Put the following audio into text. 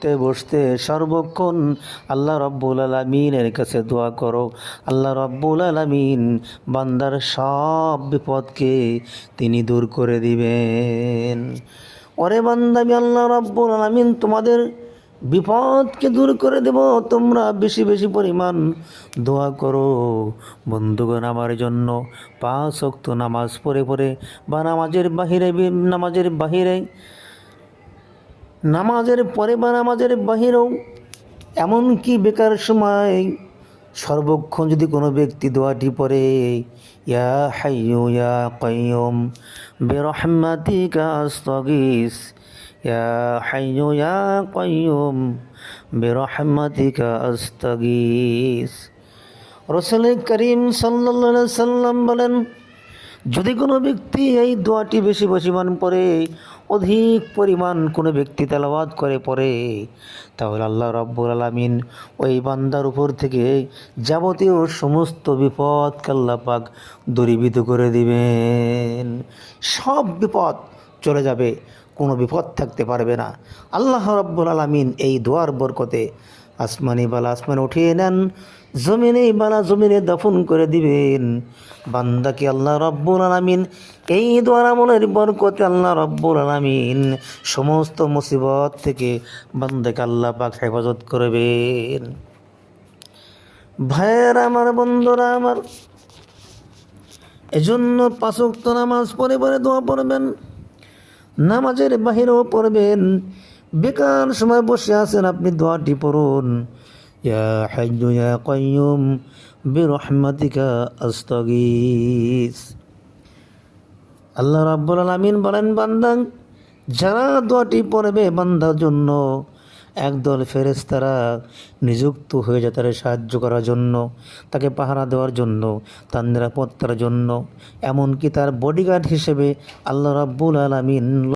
তে বসতে সর্বক্ষণ আল্লাহ রব্বুল আলমিনের কাছে দোয়া করো। আল্লাহ রব্বুল আলমিন বান্দার সব বিপদকে তিনি দূর করে দিবেন। ওরে বান্দা, আমি আল্লাহ রব্বুল আলমিন তোমাদের বিপদকে দূর করে দেব। তোমরা বেশি বেশি পরিমাণ দোয়া করো। বন্ধুগণ, আমার জন্য পাঁচ শক্ত নামাজ পড়ে পড়ে বা নামাজের বাহিরে নামাজের বাহিরে নামাজের পরে বা নামাজের বাহিরেও এমনকি বেকার সময়? সর্বক্ষণ যদি কোনো ব্যক্তি দোয়াটি পড়ে, ইয়া হাইয়ু, ইয়া কাইয়ুম, বিরহমাতিকা আস্তাগিস, ইয়া হাইয়ু, ইয়া কাইয়ুম, বিরহমাতিকা আস্তাগিস। রসুল করিম সাল্লাল্লাহু সাল্লাম বলেন যদি কোনো ব্যক্তি এই দোয়াটি বেশি পরিমাণ পরে অধিক পরিমাণ কোনো ব্যক্তি তেলাবাদ করে পরে তাহলে আল্লাহ রব্বুল আলমিন ওই বান্দার উপর থেকে যাবতীয় সমস্ত বিপদ আল্লাহ পাক দূরীভূত করে দিবেন। সব বিপদ চলে যাবে, কোনো বিপদ থাকতে পারবে না। আল্লাহ রব্বুল আলমিন এই দোয়ার বরকতে আসমানি বালা আসমান উঠিয়ে নেন, জমিনে বালা জমিনে দফন করে দিবেন। বান্দাকে আল্লাহ রব্বুল আলামিন, এই দোয়ার আমলের বরকতে আল্লাহ রব্বুল আলামিন সমস্ত মুসিবত থেকে বান্দাকে আল্লাহ পাক হেফাজত করবেন। ভাইয়ের, আমার বন্ধুরা, আমার এজন্য পাঁচক্ত নামাজ পরে পরে দোয়া পড়বেন, নামাজের বাহিরেও পড়বেন। বেকার সময় বসে আছেন, আপনি দোয়াটি পড়ুন। আল্লাহ রাব্বুল আলামিন বলেন, বান্দাং, যারা দোয়াটি পড়বে বান্দার জন্য, একদল ফেরেশতারা নিযুক্ত হয়ে যায় তাদের সাহায্য করার জন্য, তাকে পাহারা দেওয়ার জন্য, তার নিরাপত্তার জন্য, এমনকি তার বডিগার্ড হিসেবে আল্লাহ রাব্বুল আলামিন